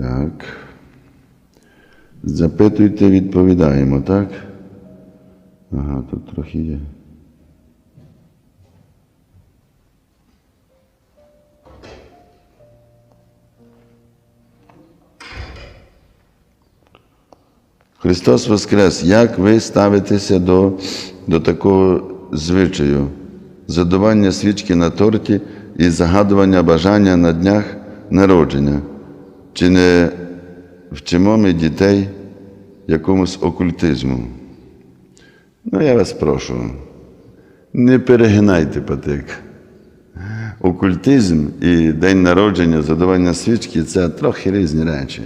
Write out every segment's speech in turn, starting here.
Так. Запитуйте, відповідаємо, так? Ага, тут трохи є. Христос Воскрес, як ви ставитеся до, до такого звичаю? Задування свічки на торті і загадування бажання на днях народження? Чи не вчимо ми дітей якомусь окультизму? Ну, я вас прошу, не перегинайте патик. Окультизм і день народження, задавання свічки це трохи різні речі.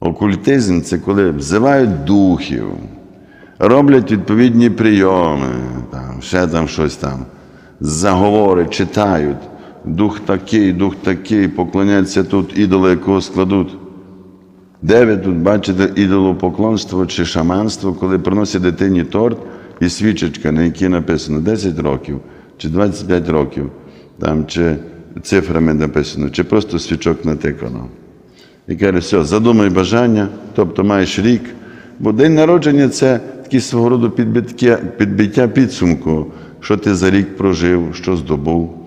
Окультизм це коли взивають духів, роблять відповідні прийоми, там, ще там щось там, заговори читають. Дух такий, дух такий, поклоняться тут ідоли, якого складуть. Де ви тут бачите ідолопоклонство чи шаманство, коли приносять дитині торт і свічечка, на якій написано 10 років чи 25 років, там, чи цифрами написано, чи просто свічок натикано. І каже, все, задумай бажання, тобто маєш рік. Бо день народження це такий свого роду підбиття, підсумку, що ти за рік прожив, що здобув,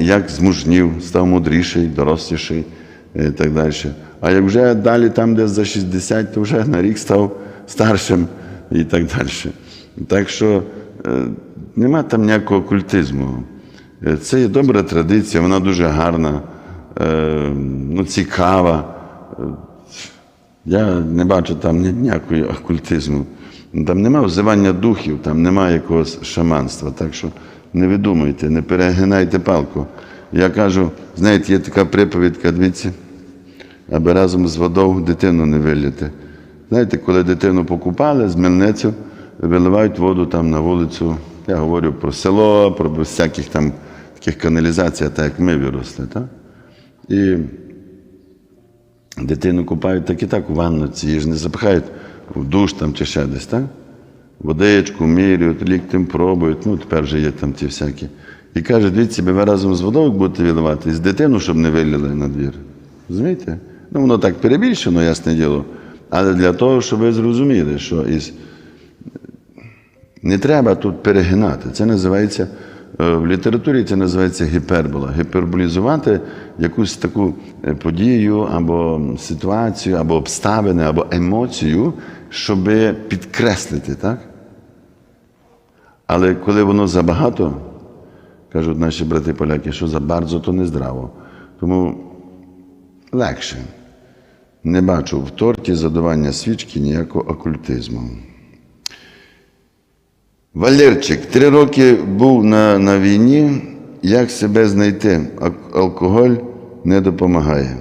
як змужнів, став мудріший, доросліший і так далі. А як вже далі, там, де за 60, то вже на рік став старшим і так далі. Так що е, нема там ніякого культизму. Е, Це є добра традиція, вона дуже гарна, е, ну, цікава. Е, Я не бачу там ні- ніякої окультизму. Там нема взивання духів, там немає якогось шаманства. Так що не видумуйте, не перегинайте палку. Я кажу, знаєте, є така приповідка, дивіться, аби разом з водою дитину не виліти. Знаєте, коли дитину покупали з мельницю, виливають воду там на вулицю. Я говорю про село, про всяких там таких каналізацій, так як ми виросли. Так? І дитину купають так і так у ванноці, її ж не запихають в душ там чи ще десь, так? Водичку міряють, ліктем пробують, ну тепер вже є там ті всякі. І каже, дивіться, ви разом з водою будете відливати, з дитину, щоб не вилили на двір. Розумієте? Ну, воно так перебільшено, ясне діло. Але для того, щоб ви зрозуміли, що із... не треба тут перегинати. Це називається в літературі це називається гіпербола. Гіперболізувати якусь таку е, подію або ситуацію, або обставини, або емоцію, щоб підкреслити, так? Але коли воно забагато, кажуть наші брати поляки, що за bardzo, то не здраво. Тому легше. Не бачу в торті задавання свічки ніякого окультизму. Валерчик, три роки був на, на війні. Як себе знайти? Алкоголь не допомагає.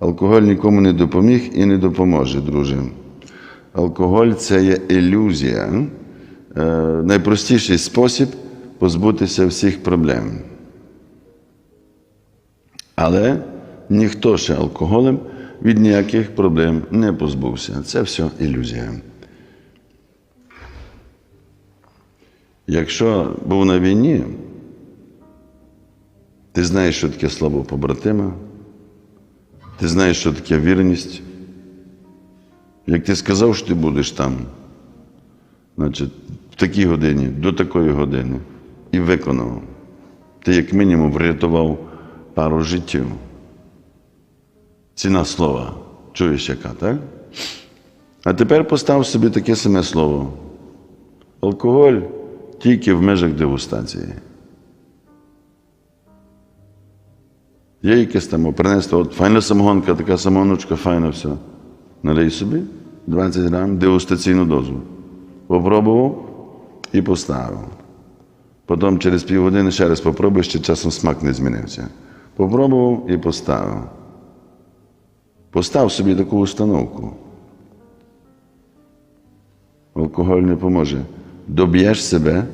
Алкоголь нікому не допоміг і не допоможе, друже. Алкоголь це є ілюзія. Е, найпростіший спосіб позбутися всіх проблем. Але ніхто ще алкоголем від ніяких проблем не позбувся. Це все ілюзія. Якщо був на війні, ти знаєш, що таке слово побратима, ти знаєш, що таке вірність. Як ти сказав, що ти будеш там, значить, в такій годині, до такої години, і виконав, ти як мінімум врятував пару життів. Ціна слова. Чуєш яка, так? А тепер постав собі таке саме слово. Алкоголь тільки в межах дегустації. Є якесь там, принесли, от файна самогонка, така самогоночка, файна все. Налий собі 20 грам дегустаційну дозу. Попробував і поставив. Потім через півгодини ще раз попробуєш, ще часом смак не змінився. Попробував і поставив. Постав собі таку установку. Алкоголь не поможе. Доб'єш себе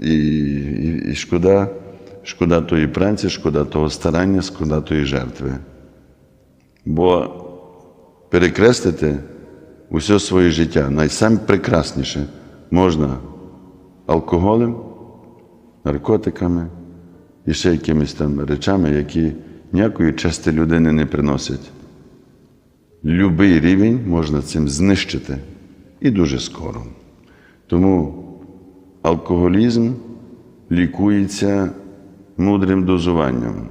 і, і, і шкода, шкода тої праці, шкода того старання, шкода тої жертви. Бо перекреслити усе своє життя найпрекрасніше можна алкоголем, наркотиками і ще якимись там речами, які, ніякої чести людини не приносить. Любий рівень можна цим знищити і дуже скоро. Тому алкоголізм лікується мудрим дозуванням.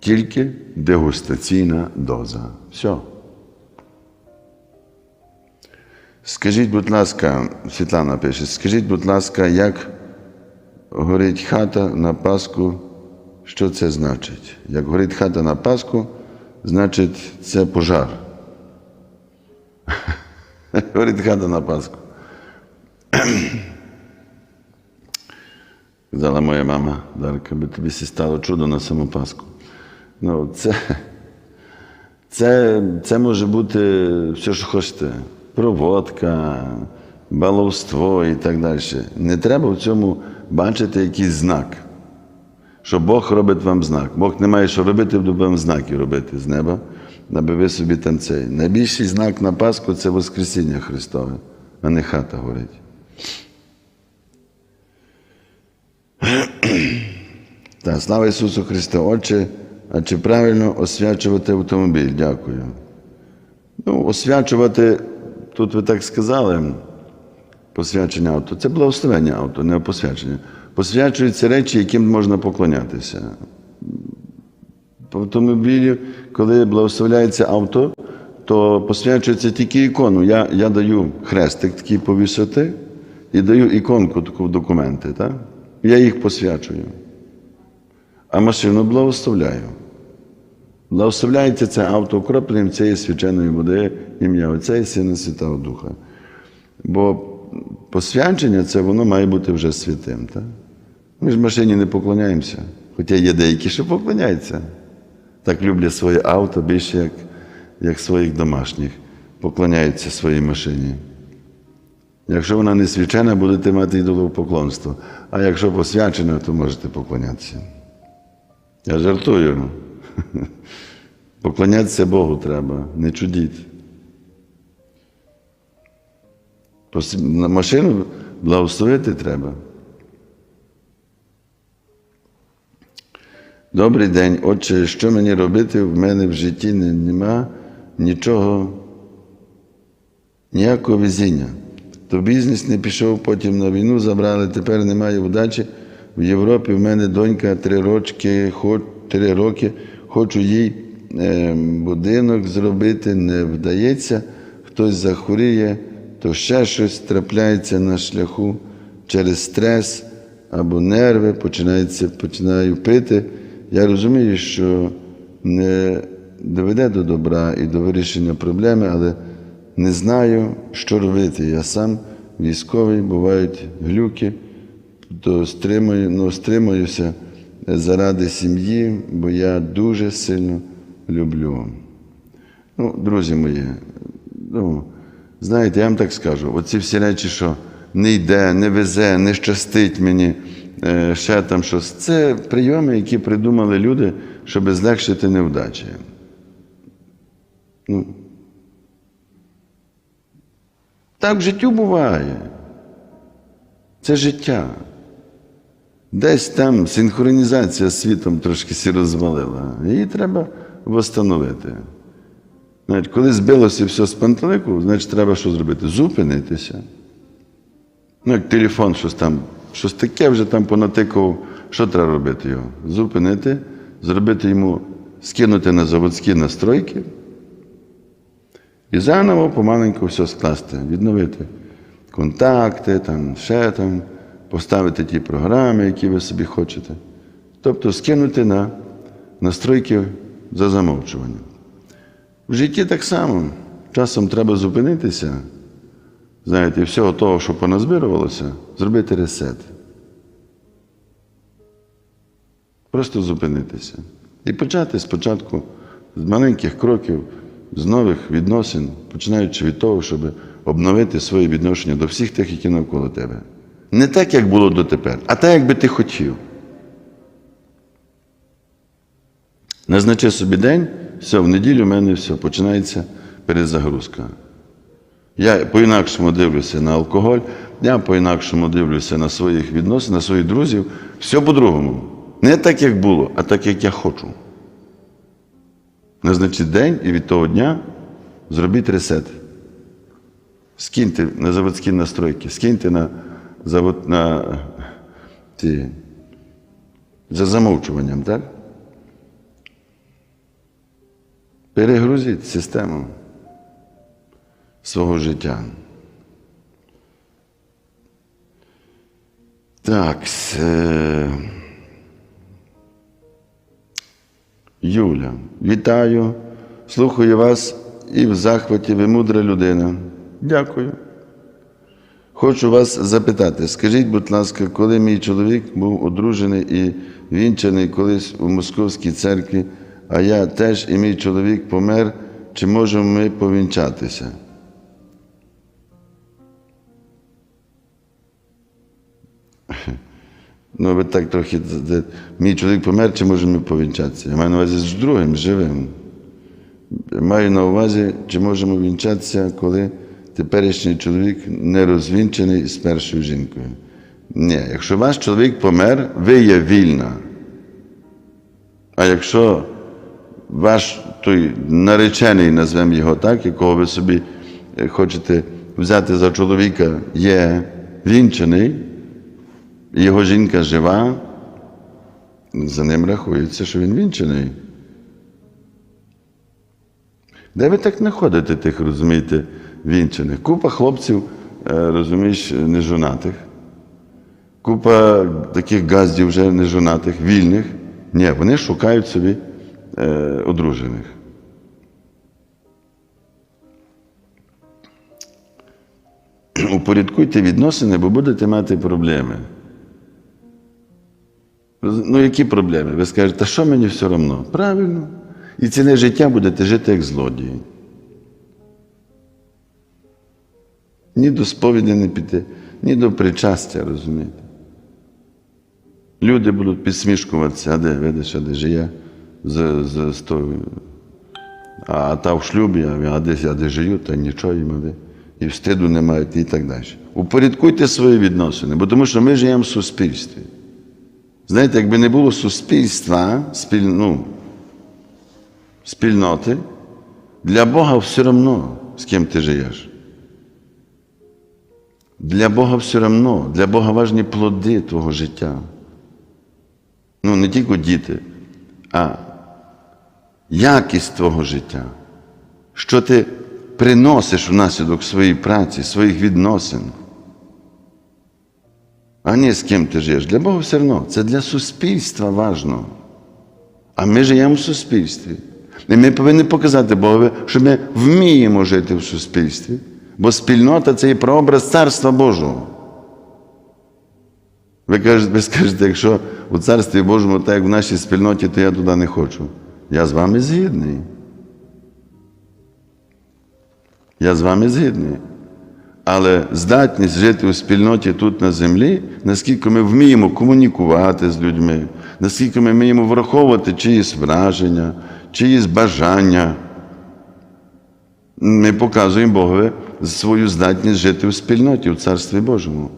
Тільки дегустаційна доза. Все. Скажіть, будь ласка, Світлана пише, скажіть, будь ласка, як горить хата на Пасху, що це значить? Як горить хата на Пасху, значить це пожар. Горить хата на Пасху. Казала моя мама Дарка, би тобі сі стало чудо на саму Пасху. Ну, це, це, це може бути все, що хочете. Проводка, баловство і так далі. Не треба в цьому бачити якийсь знак, що Бог робить вам знак. Бог не має що робити, буде вам знаки робити з неба, аби ви собі там цей. Найбільший знак на Пасху це Воскресіння Христове, а не хата горить. Так, слава Ісусу Христу, Отче, а чи правильно освячувати автомобіль? Дякую. Ну, освячувати, тут ви так сказали, посвячення авто. Це благословення авто, не посвячення. Посвячуються речі, яким можна поклонятися. По автомобілі, коли благословляється авто, то посвячується тільки ікону. Я, я даю хрестик такий повісити і даю іконку таку в документи. Так? Я їх посвячую. А машину благословляю. Благословляється це авто окропленням цієї свяченої води, ім'я Отця і Сина Святого Духа. Бо посвячення це воно має бути вже святим. Так? Ми ж машині не поклоняємося. Хоча є деякі, що поклоняються. Так люблять своє авто більше, як, як своїх домашніх, поклоняються своїй машині. Якщо вона не свячена, будете мати ідолопоклонство. А якщо посвячена, то можете поклонятися. Я жартую. Поклонятися Богу треба, не чудіть. Машину благословити треба. Добрий день, отче, що мені робити? В мене в житті нема нічого, ніякого везіння. То бізнес не пішов, потім на війну забрали, тепер немає вдачі. В Європі в мене донька три роки, хо- три роки, хочу їй е, будинок зробити, не вдається, хтось захворіє, то ще щось трапляється на шляху через стрес або нерви, починаю пити. Я розумію, що не доведе до добра і до вирішення проблеми, але не знаю, що робити. Я сам військовий, бувають глюки, то стримую, ну, стримуюся заради сім'ї, бо я дуже сильно люблю. Ну, друзі мої, ну, знаєте, я вам так скажу, оці всі речі, що не йде, не везе, не щастить мені, ще там щось, це прийоми, які придумали люди, щоб злегшити невдачі. Ну, так в життю буває. Це життя. Десь там синхронізація з світом трошки сі розвалила. Її треба встановити. Знаєте, коли збилося все з пантелику, значить треба що зробити? Зупинитися. Ну, як телефон, щось там, щось таке вже там понатикав, що треба робити його? Зупинити, зробити йому, скинути на заводські настройки і заново помаленьку все скласти, відновити контакти, там, ще там, поставити ті програми, які ви собі хочете. Тобто скинути на настройки за замовчуванням. В житті так само. Часом треба зупинитися, знаєте, всього того, що поназбирувалося, зробити ресет. Просто зупинитися. І почати спочатку з маленьких кроків, з нових відносин, починаючи від того, щоб обновити своє відношення до всіх тих, які навколо тебе. Не так, як було дотепер, а так, як би ти хотів. Назначи собі день, все, в неділю в мене все, починається перезагрузка. Я по-інакшому дивлюся на алкоголь, я по-інакшому дивлюся на своїх відносин, на своїх друзів. Все по-другому. Не так, як було, а так, як я хочу. Назначить день і від того дня зробіть ресет. Скиньте на заводські настройки, скиньте на завод на ті, за замовчуванням, так? Перегрузіть систему свого життя. Так. Е... Юля, вітаю, слухаю вас і в захваті ви мудра людина. Дякую. Хочу вас запитати, скажіть, будь ласка, коли мій чоловік був одружений і вінчаний колись у Московській церкві, а я теж і мій чоловік помер, чи можемо ми повінчатися? Ну, ви так трохи. Мій чоловік помер, чи можемо ми повінчатися? Я маю на увазі з другим, живим. Маю на увазі, чи можемо вінчатися, коли теперішній чоловік не розвінчений з першою жінкою. Ні, якщо ваш чоловік помер, ви є вільна. А якщо ваш той наречений, назвемо його так, якого ви собі е, хочете взяти за чоловіка, є вінчений, його жінка жива, за ним рахується, що він вінчений. Де ви так знаходите тих, розумієте, вінчених? Купа хлопців, е, розумієш, нежонатих. Купа таких газдів вже нежонатих, вільних. Ні, вони шукають собі е, одружених. Упорядкуйте відносини, бо будете мати проблеми. Ну, які проблеми? Ви скажете, та що мені все одно? Правильно. І ціле життя будете жити як злодії. Ні до сповіді не піти, ні до причастя, розумієте. Люди будуть підсмішкуватися, а де, видиш, а де я з, з, з тою, а та в шлюбі, а десь я де жию, та нічого їм, де. І встиду не мають, і так далі. Упорядкуйте свої відносини, бо тому що ми живемо в суспільстві. Знаєте, якби не було суспільства, спіль, ну, спільноти, для Бога все одно, з ким ти живеш. Для Бога все одно, для Бога важні плоди твого життя. Ну, не тільки діти, а якість твого життя, що ти приносиш внаслідок своєї праці, своїх відносин. А не з ким ти живеш. Для Бога все одно. Це для суспільства важно. А ми живемо в суспільстві. І ми повинні показати Богові, що ми вміємо жити в суспільстві, бо спільнота це і прообраз Царства Божого. Ви кажете, ви скажете, якщо у Царстві Божому, так як в нашій спільноті, то я туди не хочу. Я з вами згідний. Я з вами згідний. Але здатність жити у спільноті тут на землі, наскільки ми вміємо комунікувати з людьми, наскільки ми вміємо враховувати чиїсь враження, чиїсь бажання, ми показуємо Богові свою здатність жити у спільноті, у Царстві Божому.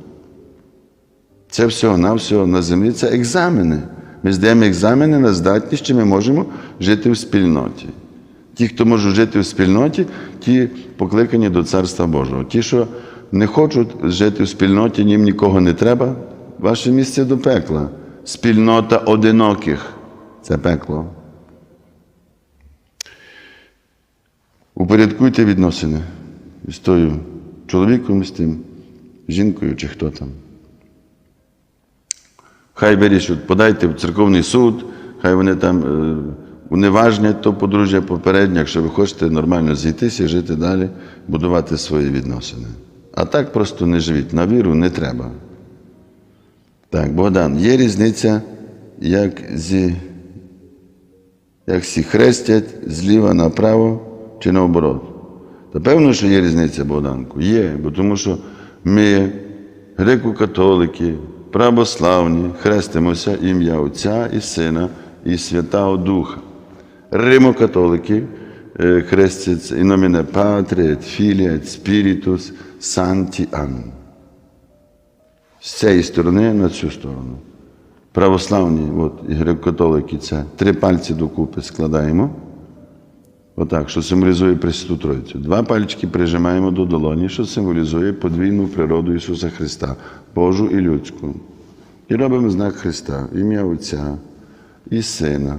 Це всього на всього на землі це екзамени. Ми здаємо екзамени на здатність, чи ми можемо жити у спільноті. Ті, хто може жити в спільноті, ті покликані до Царства Божого. Ті, що не хочуть жити в спільноті, їм нікого не треба, ваше місце до пекла. Спільнота одиноких це пекло. Упорядкуйте відносини з тою чоловіком, з тим, жінкою чи хто там. Хай вирішуть, подайте в церковний суд, хай вони там е, уневажнять то подружжя попереднє, якщо ви хочете нормально зійтися і жити далі, будувати свої відносини. А так просто не живіть. На віру не треба. Так, Богдан, є різниця, як зі, як всі хрестять зліва направо чи наоборот. Та певно, що є різниця, Богданку. Є, бо тому що ми, греко-католики, православні, хрестимося ім'я Отця і Сина і Святого Духа. Римо-католики хрестяться in nomine Patri et Filii et Spiritus Sancti. З цієї сторони на цю сторону. православні, от, і греко-католики, це три пальці докупи складаємо. Отак, що символізує Пресвяту Тройцю. Два пальчики прижимаємо до долоні, що символізує подвійну природу Ісуса Христа, Божу і людську. І робимо знак Христа, ім'я Отця і Сина,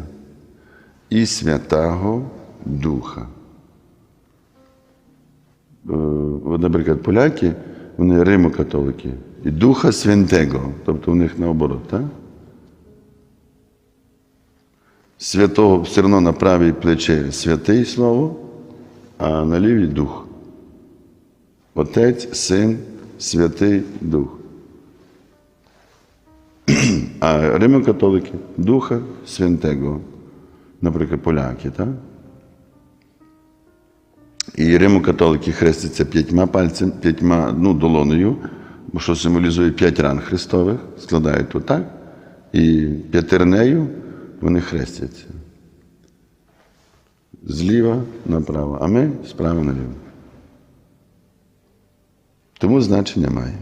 і Святого Духа. Е, наприклад, поляки, вони римокатолики, і Духа Святого, тобто у них наоборот, так? Святого все одно на правій плече святий слово, а на лівій дух. Отець, Син, Святий Дух. А римокатолики Духа Святого, наприклад, поляки, так? І римокатолики хрестяться п'ятьма пальцями, п'ятьма ну, долоною, бо що символізує п'ять ран Христових, складають отак, і п'ятернею вони хрестяться. Зліва направо, а ми справа наліво. Тому значення має.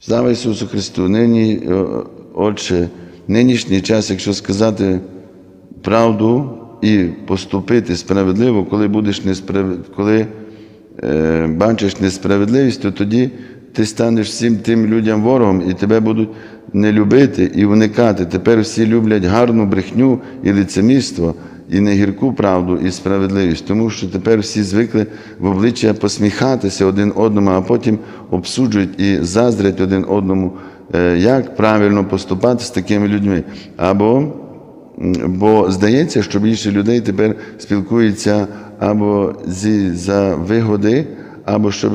Слава Ісусу Христу! Нині, о, Отче, нинішній час, якщо сказати правду і поступити справедливо, коли будеш несправ... коли е, бачиш несправедливість, то тоді ти станеш всім тим людям ворогом, і тебе будуть не любити і уникати. Тепер всі люблять гарну брехню і лицемірство, і не гірку правду і справедливість, тому що тепер всі звикли в обличчя посміхатися один одному, а потім обсуджують і заздрять один одному, як правильно поступати з такими людьми. Або Бо здається, що більше людей тепер спілкуються або зі за вигоди, або щоб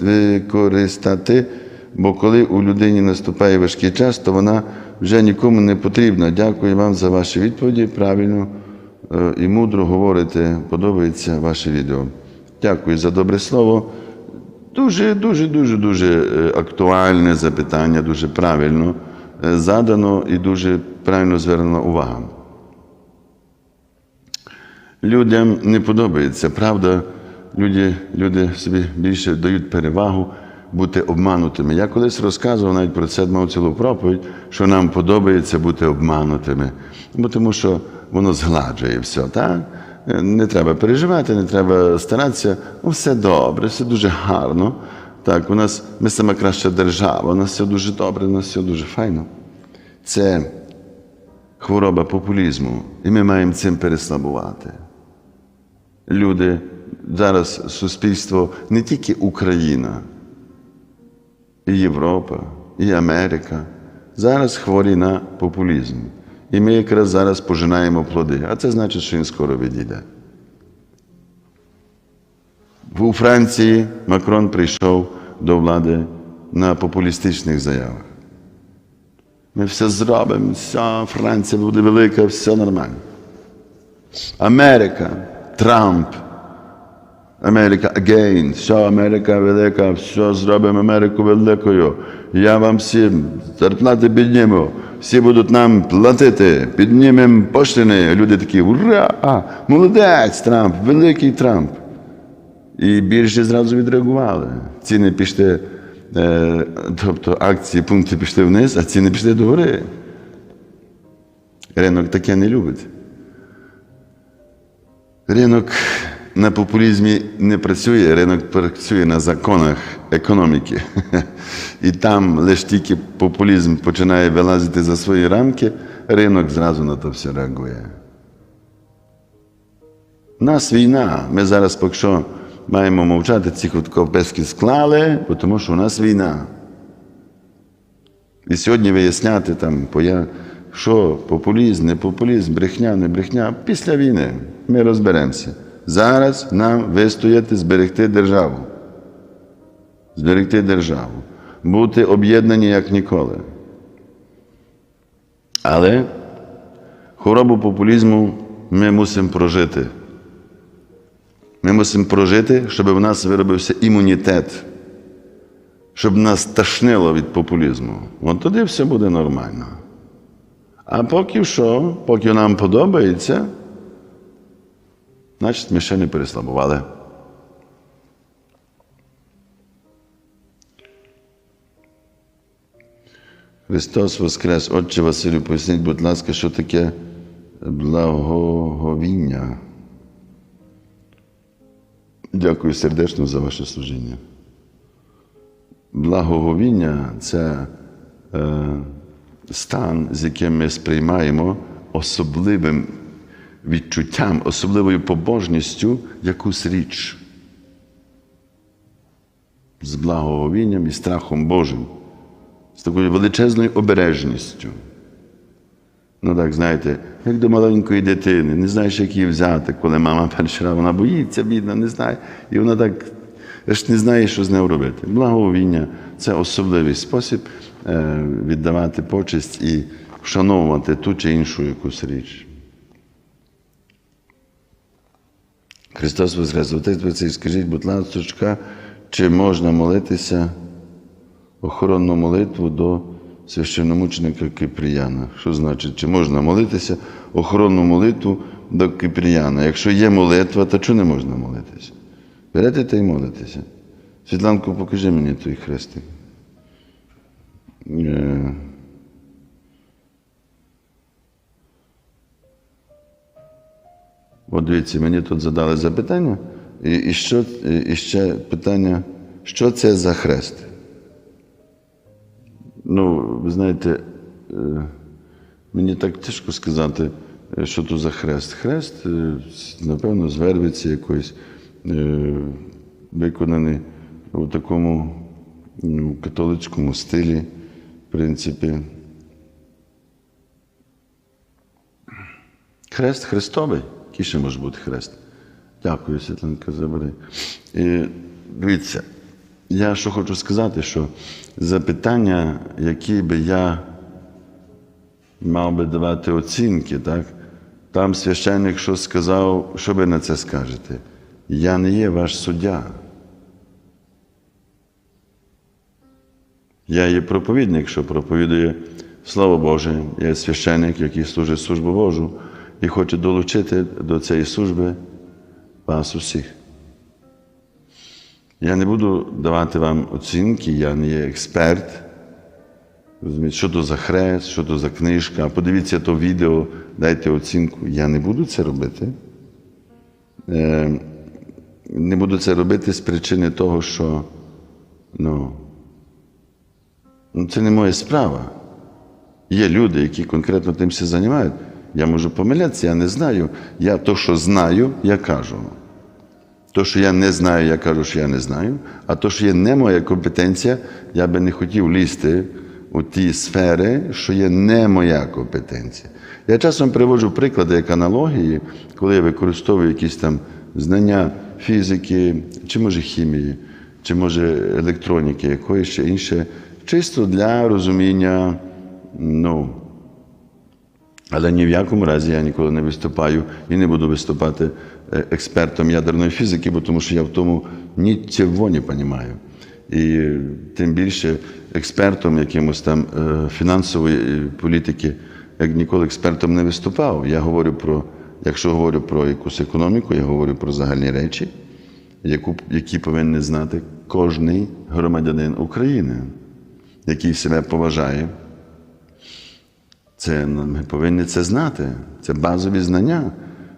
використати. Бо коли у людині наступає важкий час, то вона вже нікому не потрібна. Дякую вам за ваші відповіді. Правильно е, і мудро говорите. Подобається ваше відео. Дякую за добре слово. Дуже, дуже, дуже, дуже е, актуальне запитання, дуже правильно е, задано і дуже правильно звернена увага. Людям не подобається, правда, люди, люди собі більше дають перевагу бути обманутими. Я колись розказував навіть про це мав цілу проповідь, що нам подобається бути обманутими, бо тому що воно згладжує все. так? Не треба переживати, не треба старатися. Ну, все добре, все дуже гарно. Так, у нас ми сама краща держава, у нас все дуже добре, у нас все дуже файно. Це хвороба популізму, і ми маємо цим переслабувати. Люди, зараз суспільство не тільки Україна, і Європа, і Америка. Зараз хворі на популізм. І ми якраз зараз пожинаємо плоди. А це значить, що він скоро відійде. У Франції Макрон прийшов до влади на популістичних заявах. Ми все зробимо, вся Франція буде велика, все нормально. Америка, Трамп, Америка again, все Америка велика, все зробимо Америку великою. Я вам всім зарплати підніму, всі будуть нам платити, піднімемо пошлини. Люди такі, ура! Молодець Трамп, великий Трамп. І більше зразу відреагували. Ціни пішли, е, тобто акції, пункти пішли вниз, а ціни пішли догори. Ринок таке не любить. Ринок на популізмі не працює, ринок працює на законах економіки. І там лише тільки популізм починає вилазити за свої рамки, ринок зразу на то все реагує. У нас війна. Ми зараз поки що маємо мовчати, ці ковбески склали, тому що у нас війна. І сьогодні виясняти там, що популізм, не популізм, брехня, не брехня. Після війни ми розберемося. Зараз нам вистояти, зберегти державу. Зберегти державу. Бути об'єднані як ніколи. Але хворобу популізму ми мусимо прожити. Ми мусимо прожити, щоб в нас виробився імунітет, щоб нас ташнило від популізму. От тоді все буде нормально. А поки що, поки нам подобається, значить ми ще не переслабували. Христос Воскрес. Отче Василю, поясніть, будь ласка, що таке благоговіння. Дякую сердечно за ваше служіння. Благоговіння це е, стан, з яким ми сприймаємо особливим відчуттям, особливою побожністю якусь річ. З благоговінням і страхом Божим, з такою величезною обережністю. Ну так, знаєте, як до маленької дитини, не знаєш, як її взяти, коли мама перший раз, вона боїться, бідна, не знає. І вона так аж не знає, що з нею робити. Благовіння це особливий спосіб е, віддавати почесть і вшановувати ту чи іншу якусь річ. Христос Воскрес, Отець Отець, скажіть, будь ласка, чи можна молитися охоронну молитву до священномученика Киприяна? Що значить, чи можна молитися охоронну молитву до Киприяна? Якщо є молитва, то чого не можна молитися? Берете та й молитеся. Світланко, покажи мені той хрестик. От дивіться, мені тут задали запитання, і, і, що, і, ще питання, що це за хрест? Ну, ви знаєте, е, мені так тяжко сказати, е, що то за хрест. Хрест, е, напевно, з вервиці якоїсь, виконаний у такому католицькому стилі, в принципі. Хрест Христовий. Який ще може бути хрест? Дякую, Світланка, забери. І, дивіться, я що хочу сказати, що запитання, які би я мав би давати оцінки, так? там священник що сказав, що ви на це скажете? Я не є ваш суддя. Я є проповідник, що проповідує Слово Боже, я священник, який служить службу Божу і хоче долучити до цієї служби вас усіх. Я не буду давати вам оцінки, я не є експерт. Розумієте, що то за хрест, що то за книжка. Подивіться то відео, дайте оцінку. Я не буду це робити. Е, Не буду це робити з причини того, що ну, ну, це не моя справа. Є люди, які конкретно тим все займають. Я можу помилятися, я не знаю. Я то, що знаю, я кажу. То, що я не знаю, я кажу, що я не знаю. А то, що є не моя компетенція, я би не хотів лізти у ті сфери, що є не моя компетенція. Я часом приводжу приклади як аналогії, коли я використовую якісь там знання фізики, чи може хімії, чи може електроніки, якоїсь ще інше, чисто для розуміння, ну. Але ні в якому разі я ніколи не виступаю і не буду виступати е, експертом ядерної фізики, бо тому що я в тому нічого не розумію. І тим більше експертом якимось там е, фінансової е, політики, як ніколи експертом не виступав. Я говорю про, якщо говорю про якусь економіку, я говорю про загальні речі, яку, які повинен знати кожний громадянин України, який себе поважає. Це ну, ми повинні це знати. Це базові знання.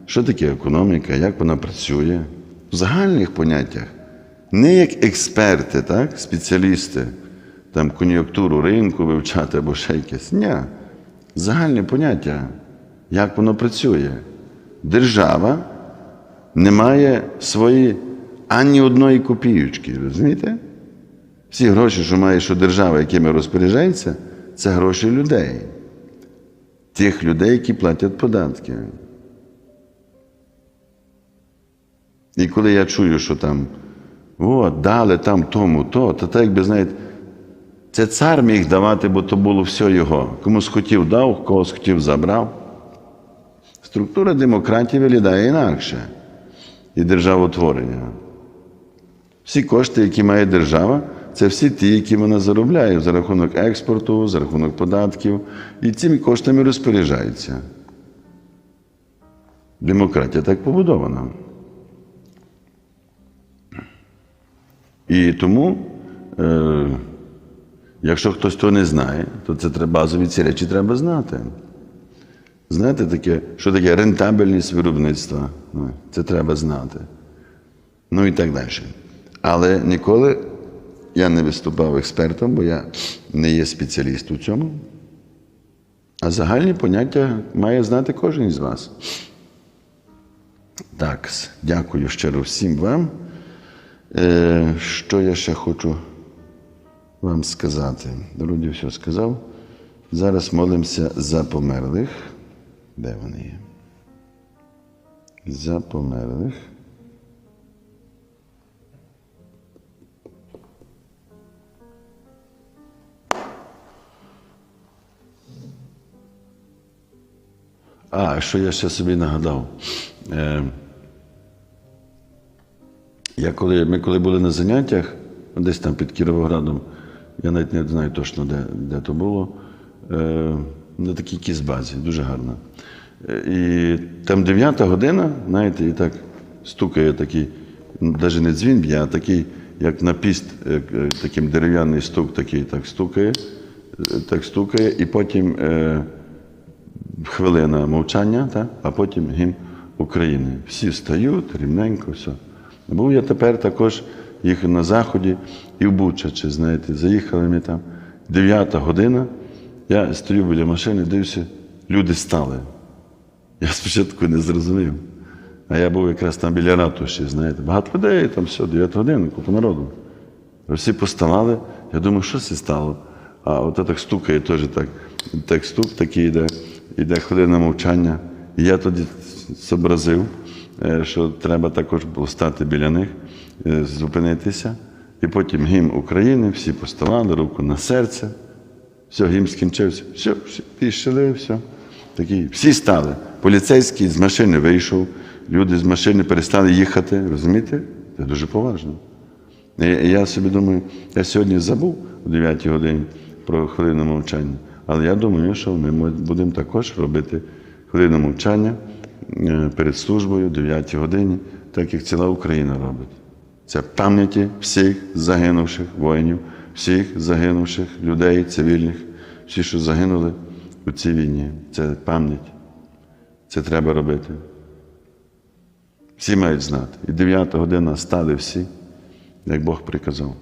Що таке економіка, як вона працює в загальних поняттях. Не як експерти, так, спеціалісти, там кон'юнктуру ринку вивчати або ще якесь. Ні. Загальні поняття, як воно працює. Держава не має свої ані одної копійочки, розумієте? Всі гроші, що має що держава, якими розпоряджається, це гроші людей тих людей, які платять податки. І коли я чую, що там о, дали там тому, то, то так якби, знаєте, це цар міг давати, бо то було все його. Комусь хотів дав, когось хотів забрав. Структура демократії виглядає інакше і державотворення. Всі кошти, які має держава, це всі ті, які вона заробляє за рахунок експорту, за рахунок податків, і цими коштами розпоряджається. Демократія так побудована. І тому е, Якщо хтось того не знає, то це базові ці речі треба знати. Знаєте, таке, що таке рентабельність виробництва? Ну, Це треба знати. Ну і так далі. Але ніколи я не виступав експертом, бо я не є спеціаліст у цьому. А загальні поняття має знати кожен із вас. Так, дякую щиро всім вам. Е, що я ще хочу вам сказати? Вроді все сказав. Зараз молимося за померлих. Де вони є? За померлих. А, що я ще собі нагадав. Е, я коли, ми коли були на заняттях, десь там під Кіровоградом, я навіть не знаю точно, де, де то було, е, на такій кізбазі, дуже гарно. Е, І там 9 година, знаєте, і так стукає такий, навіть не дзвін б'є, а такий, як на піст, е, е, таким дерев'яний стук, такий так стукає, так стукає, і потім. Е, хвилина мовчання, та? а потім гімн України. Всі встають рівненько, все. Був я тепер також їх на заході і в Бучачі, знаєте, заїхали ми там. Дев'ята година. Я стою біля машини, дивлюся, люди стали. Я спочатку не зрозумів. А я був якраз там біля ратуші, знаєте, багато людей, там все, 9 годин, купа народу. Всі поставали, я думаю, що це стало? А от так стукає теж так. Так стук такий йде, йде хвилина мовчання. І я тоді зобразив, е, що треба також було стати біля них, е, зупинитися. І потім гімн України, всі поставали, руку на серце. Все, гімн скінчився. Все, всі пішли, все. Такі, всі стали. Поліцейський з машини вийшов, люди з машини перестали їхати. Розумієте? Це дуже поважно. І я собі думаю, я сьогодні забув о 9 годині про хвилину мовчання, але я думаю, що ми будемо також робити хвилину мовчання е, перед службою о 9 годині, так як ціла Україна робить. Це пам'яті всіх загинувших воїнів, всіх загинувших людей, цивільних, всі, що загинули у цій війні. Це пам'ять. Це треба робити. Всі мають знати. І 9 година стали всі, як Бог приказав.